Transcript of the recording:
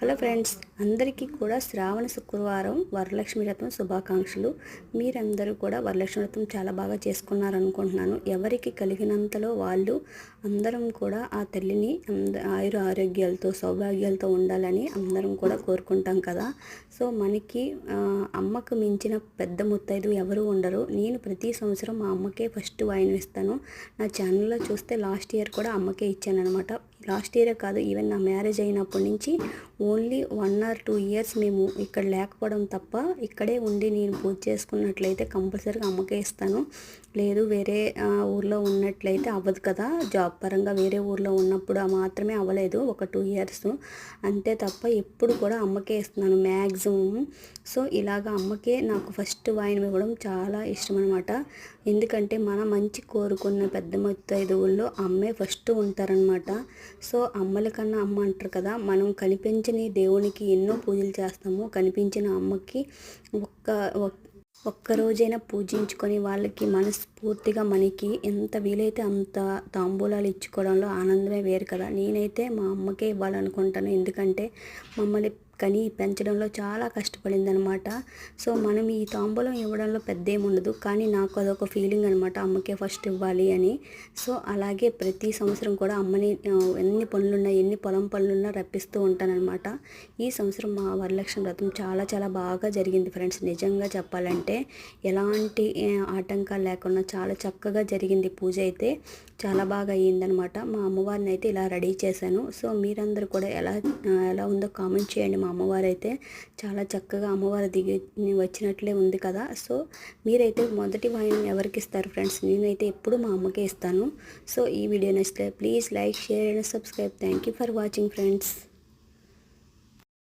Hello friends అందరికీ కూడా శ్రావణ శుక్రవారం వరలక్ష్మి వ్రతం శుభాకాంక్షలు. మీరందరూ కూడా వరలక్ష్మి వ్రతం చాలా బాగా చేసుకున్నారనుకుంటున్నాను. ఎవరికి కలిగినంతలో వాళ్ళు అందరం కూడా ఆ తల్లిని ఆయుర ఆరోగ్యాలతో సౌభాగ్యాలతో ఉండాలని అందరం కూడా కోరుకుంటాం కదా. సో మనకి అమ్మకు మించిన పెద్ద ముత్తైదు ఎవరు ఉండరు. నేను ప్రతి సంవత్సరం మా అమ్మకే ఫస్ట్ వాయిన్ ఇస్తాను నా ఛానల్లో చూస్తే లాస్ట్ ఇయర్ కూడా అమ్మకే ఇచ్చాను అనమాట లాస్ట్ ఇయరే కాదు ఈవెన్ నా మ్యారేజ్ అయినప్పటి నుంచి only one or two years మేము ఇక్కడ లేకపోవడం తప్ప ఇక్కడే ఉండి నేను పూజ చేసుకున్నట్లయితే కంపల్సరీగా అమ్మకే ఇస్తాను. లేదు వేరే ఆ, ఊర్లో ఉన్నట్లయితే అవ్వదు కదా. జాబ్ పరంగా వేరే ఊర్లో ఉన్నప్పుడు మాత్రమే అవ్వలేదు ఒక టూ ఇయర్స్. అంతే తప్ప ఎప్పుడు కూడా అమ్మకే ఇస్తున్నాను మ్యాక్సిమం సో ఇలాగ అమ్మకే నాకు ఫస్ట్ వాయినం ఇవ్వడం చాలా ఇష్టం అనమాట ఎందుకంటే మన మంచి కోరుకున్న పెద్ద ముత్తైదువుల్లో అమ్మే ఫస్ట్ ఉంటారనమాట సో అమ్మల కన్నా అమ్మ అంటారు కదా మనం కనిపించిన దేవునికి ఎన్నో పూజలు చేస్తాము కనిపించిన అమ్మకి ఒక్క ఒక్కరోజైనా ఒక్క రోజైనా పూజించుకొని వాళ్ళకి మనస్ఫూర్తిగా మనకి ఎంత వీలైతే అంత తాంబూలాలు ఇచ్చుకోవడంలో ఆనందమే వేరు కదా. నేనైతే మా అమ్మకే ఇవ్వాలనుకుంటాను. ఎందుకంటే మమ్మల్ని కానీ పెంచడంలో చాలా కష్టపడింది అనమాట సో మనం ఈ తాంబూలం ఇవ్వడంలో పెద్ద ఏమి ఉండదు కానీ నాకు అదొక ఫీలింగ్ అనమాట అమ్మకే ఫస్ట్ ఇవ్వాలి అని. సో అలాగే ప్రతి సంవత్సరం కూడా అమ్మని ఎన్ని పనులున్నా ఎన్ని పొలం పనులున్నా రప్పిస్తూ ఉంటానన్నమాట ఈ సంవత్సరం మా వరలక్ష్మి వ్రతం చాలా చాలా బాగా జరిగింది ఫ్రెండ్స్. నిజంగా చెప్పాలంటే ఎలాంటి ఆటంకాలు లేకుండా చాలా చక్కగా జరిగింది పూజ అయితే. చాలా బాగా అయ్యిందనమాట. మా అమ్మవారిని అయితే ఇలా రెడీ చేశాను. సో మీరందరూ కూడా ఎలా ఎలా ఉందో కామెంట్ చేయండి. మా అమ్మవారు అయితే చాలా చక్కగా అమ్మవారు దిగి వచ్చినట్లే ఉంది కదా. సో మీరైతే మొదటి వాయిని ఎవరికి ఇస్తారు ఫ్రెండ్స్? నేనైతే ఎప్పుడు మా అమ్మకే ఇస్తాను. సో ఈ వీడియో నచ్చితే please like share and subscribe. Thank you for watching friends.